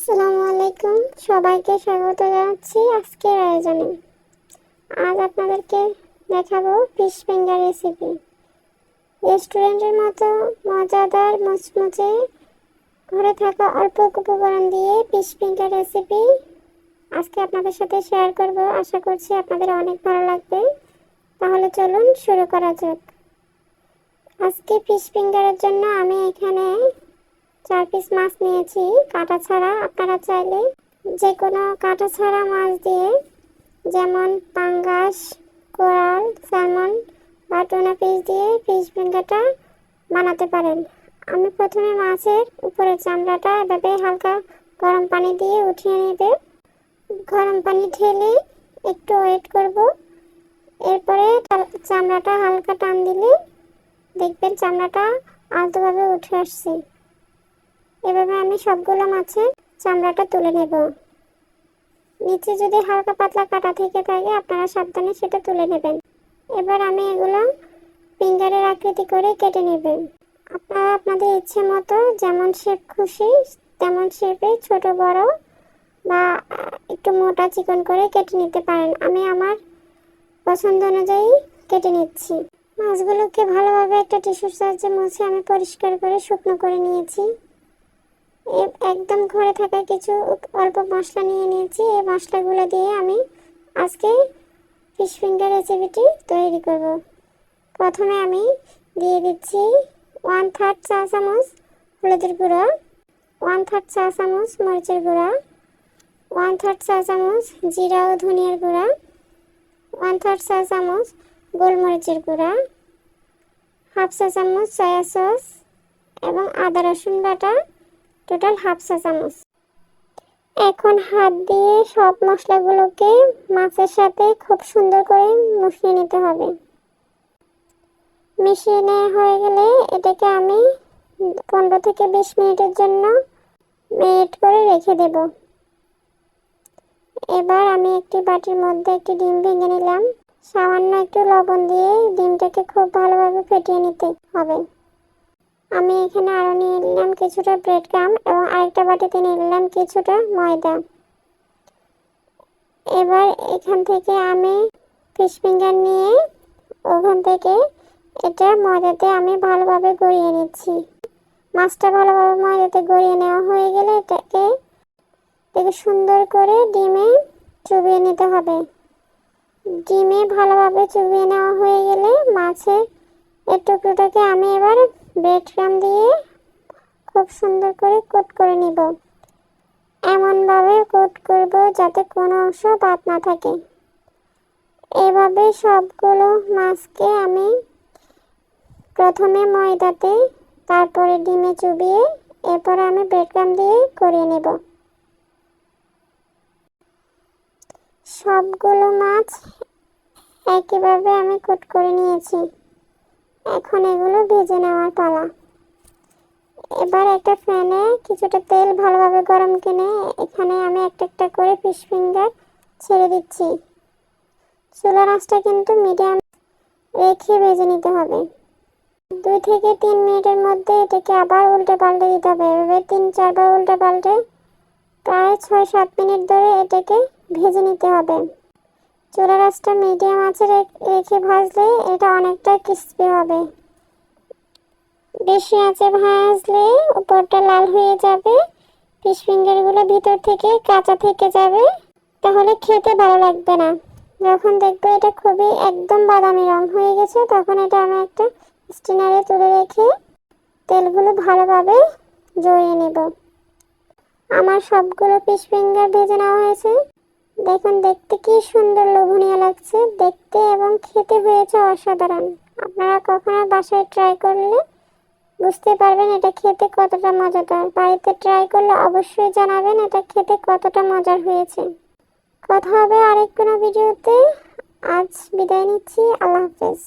আসসালামু আলাইকুম। সবাইকে স্বাগত জানাচ্ছি আজকের আয়োজনে। আজ আপনাদেরকে দেখাবো ফিশ ফিঙ্গার রেসিপি রেস্টুরেন্টের মতো মজাদার মুচমুচে ঘরে থাকা অল্প উপকরণ দিয়ে ফিশ ফিঙ্গার রেসিপি আজকে আপনাদের সাথে শেয়ার করব। আশা করছি আপনাদের অনেক ভালো লাগবে। তাহলে চলুন শুরু করা যাক। আজকে ফিশ ফিঙ্গারের জন্য আমি এখানে চার পিস মাছ নিয়েছি। কাটা ছাড়া আপনারা চাইলে যে কোনো কাটা ছাড়া মাছ দিয়ে যেমন পাঙ্গাস, কোরাল, স্যালমন বা টুনা পিস দিয়ে ফিশ ফিঙ্গারটা বানাতে পারেন। আমি প্রথমে মাছের উপরে চামড়াটা এভাবে হালকা গরম পানি দিয়ে উঠিয়ে নেবে। গরম পানি ঢেলে একটু ওয়েট করব। এরপরে চামড়াটা হালকা টান দিলে দেখবেন চামড়াটা আলতোভাবে উঠে আসছে। এভাবে আমি সবগুলো মাছের চামড়াটা তুলে নেব। নিচে যদি হালকা পাতলা কাটা থেকে থাকে, আপনারা সাবধানে সেটা তুলে নেবেন। এবার আমি এগুলো ফিঙ্গারের আকৃতি করে কেটে নেবেন। আপনারা আপনাদের ইচ্ছে মতো যেমন শেপ খুশি, তেমন শেপে ছোট, বড় বা একটু মোটা চিকন করে কেটে নিতে পারেন। আমি আমার পছন্দ অনুযায়ী কেটে নিচ্ছি। মাছগুলোকে ভালোভাবে একটা টিস্যুর সাহায্যে মুছে আমি পরিষ্কার করে শুকনো করে নিয়েছি। একদম ঘরে থাকা কিছু অল্প মশলা নিয়ে নিয়েছি। এই মশলাগুলো দিয়ে আমি আজকে ফিশ ফিঙ্গার রেসিপিটি তৈরি করব। প্রথমে আমি দিয়ে দিচ্ছি ওয়ান থার্ড চা চামচ হলুদের গুঁড়ো ওয়ান থার্ড চা চামচ মরিচের গুঁড়া ওয়ান থার্ড চা চামচ জিরা ও ধনিয়ার গুঁড়া ওয়ান থার্ড চা চামচ গোলমরিচের গুঁড়া হাফ চা চামচ সয়া সস এবং আদা রসুন বাটা টোটাল হাফ চা চামচ। এখন হাত দিয়ে সব মশলাগুলোকে মাছের সাথে খুব সুন্দর করে মিশিয়ে নিতে হবে। মিশিয়ে নেওয়া হয়ে গেলে এটাকে আমি পনেরো থেকে বিশ মিনিটের জন্য মেরিট করে রেখে দেব। এবার আমি একটি বাটির মধ্যে একটি ডিম ভেঙে নিলাম। সামান্য একটু লবণ দিয়ে ডিমটাকে খুব ভালোভাবে ফেটিয়ে নিতে হবে। আমি এখানে আরও নিয়ে নিলাম কিছুটা ব্রেড ক্রাম এবং আরেকটা বাটিতে নিয়ে নিলাম কিছুটা ময়দা। এবার এখান থেকে আমি ফিশ ফিঙ্গার নিয়ে ওখান থেকে এটা ময়দাতে আমি ভালোভাবে গড়িয়ে নিচ্ছি। মাছটা ভালোভাবে ময়দাতে গড়িয়ে নেওয়া হয়ে গেলে এটাকে এটাকে সুন্দর করে ডিমে চুবিয়ে নিতে হবে। ডিমে ভালোভাবে চুবিয়ে নেওয়া হয়ে গেলে মাছের এই টুকরোটাকে আমি এবার ব্রেড ক্রাম দিয়ে খুব সুন্দর করে কোট করে নিব। এমনভাবে কোট করব যাতে কোনো অংশ বাদ না থাকে। এভাবে সবগুলো মাছকে আমি প্রথমে ময়দাতে, তারপরে ডিমে চুবিয়ে, এরপরে আমি ব্রেড ক্রাম দিয়ে করিয়ে নেব। সবগুলো মাছ একইভাবে আমি কোট করে নিয়েছি। এখন এগুলো ভেজে নেওয়ার পালা। এবার একটা ফ্যানে কিছুটা তেল ভালোভাবে গরম কিনে এখানে আমি একটা একটা করে ফিশ ফিঙ্গার ছেড়ে দিচ্ছি। চুলার আঁচটা কিন্তু মিডিয়াম রেখে ভেজে নিতে হবে। দুই থেকে তিন মিনিটের মধ্যে এটাকে আবার উল্টে পাল্টে দিতে হবে। এভাবে তিন, চারবার উল্টে পাল্টে প্রায় ছয়, সাত মিনিট ধরে এটাকে ভেজে নিতে হবে। চুলার আঁচটা মিডিয়াম আঁচে রেখে ভাজলে এটা অনেকটা ক্রিস্পি হবে। বেশি আঁচে ভাজলে উপরটা লাল হয়ে যাবে ফিশ ফিঙ্গারগুলো ভিতর থেকে কাঁচা থেকে যাবে, তাহলে খেতে ভালো লাগবে না। যখন দেখব এটা খুবই একদম বাদামি রং হয়ে গেছে, তখন এটা আমি একটা স্টিনারে তুলে রেখে তেলগুলো ভালোভাবে জড়িয়ে নেব। আমার সবগুলো ফিশ ফিঙ্গার ভেজে নেওয়া হয়েছে। দেখুন, দেখতে কি সুন্দর লোভনীয় লাগছে। দেখতে এবং খেতে হয়েছে অসাধারণ। আপনারা কখনো বাসায় ট্রাই করলে বুঝতে পারবেন এটা খেতে কতটা মজাদার। বাড়িতে ট্রাই করলে অবশ্যই জানাবেন এটা খেতে কতটা মজার হয়েছে। কথা হবে আরেক কোনো ভিডিওতে আজ বিদায় নিচ্ছি। আল্লাহ হাফেজ।